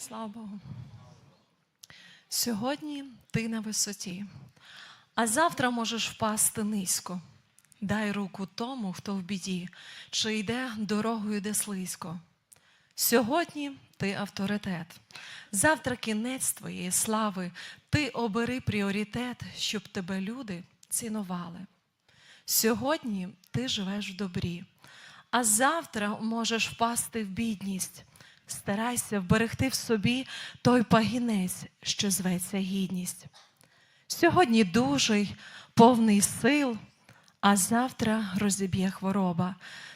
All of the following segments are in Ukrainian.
Слава Богу. Сьогодні ти на висоті, а завтра можеш впасти низько. Дай руку тому, хто в біді, чи йде дорогою, де слизько. Сьогодні ти авторитет, завтра кінець твоєї слави, ти обери пріоритет, щоб тебе люди цінували. Сьогодні ти живеш в добрі, а завтра можеш впасти в бідність. Старайся вберегти в собі той пагінець, що зветься гідність. Сьогодні дужий, повний сил, а завтра розіб'є хвороба.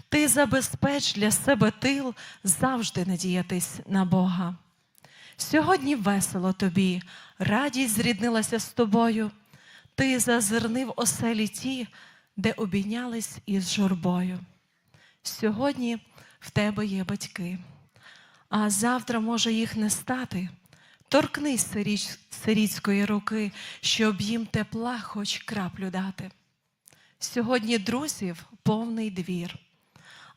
Ти забезпеч для себе тил завжди надіятись на Бога. Сьогодні весело тобі, радість зріднилася з тобою. Ти зазирнив оселі ті, де обійнялись із журбою. Сьогодні в тебе є батьки, а завтра може їх не стати. Торкнись сиріч- сирітської руки, щоб їм тепла хоч краплю дати. Сьогодні друзів повний двір,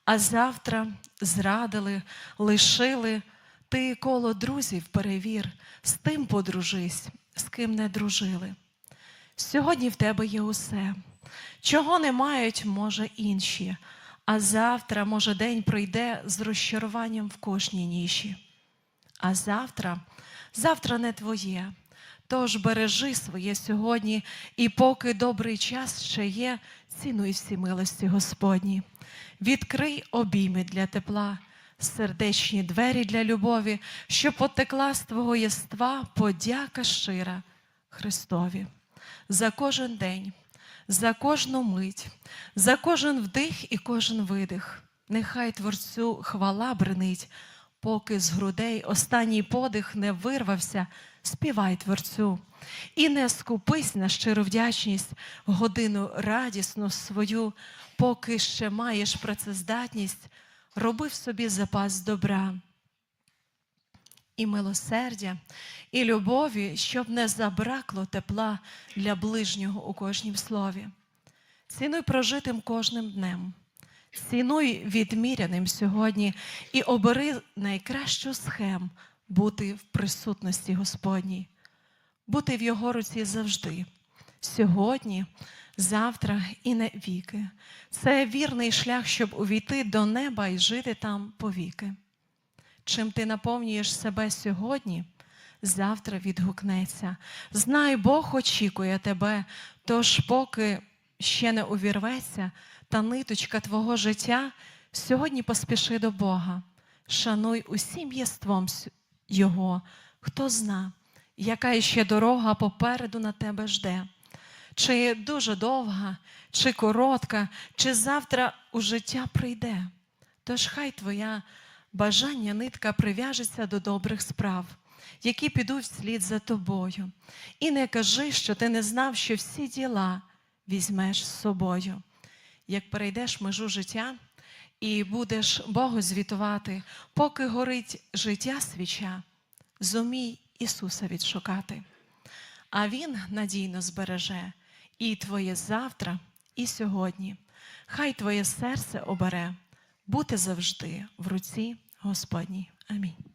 а завтра зрадили, лишили. Ти коло друзів перевір, з тим подружись, з ким не дружили. Сьогодні в тебе є усе, чого не мають, може, інші, а завтра, може, день пройде з розчаруванням в кожній ніші. А завтра, завтра не твоє. Тож бережи своє сьогодні, і поки добрий час ще є, цінуй всі милості Господні. Відкрий обійми для тепла, сердечні двері для любові, що потекла з твого єства подяка щира Христові. За кожен день, за кожну мить, за кожен вдих і кожен видих. Нехай Творцю хвала бренить, поки з грудей останній подих не вирвався, співай Творцю. І не скупись на щиру вдячність, годину радісну свою, поки ще маєш працездатність, роби в собі запас добра і милосердя, і любові, щоб не забракло тепла для ближнього у кожнім слові. Цінуй прожитим кожним днем, цінуй відміряним сьогодні і обери найкращу схем бути в присутності Господній, бути в Його руці завжди, сьогодні, завтра і на віки. Це вірний шлях, щоб увійти до неба і жити там повіки. Чим ти наповнюєш себе сьогодні, завтра відгукнеться. Знай, Бог очікує тебе, тож, поки ще не увірветься та ниточка твого життя, сьогодні поспіши до Бога. Шануй усім єством Його, хто зна, яка ще дорога попереду на тебе жде. Чи дуже довга, чи коротка, чи завтра у життя прийде. Тож хай твоя бажання нитка прив'яжеться до добрих справ, які підуть вслід за тобою. І не кажи, що ти не знав, що всі діла візьмеш з собою. Як перейдеш межу життя і будеш Богу звітувати, поки горить життя свіча, зумій Ісуса відшукати. А Він надійно збереже і твоє завтра, і сьогодні. Хай твоє серце обере бути завжди в руці Господній. Амінь.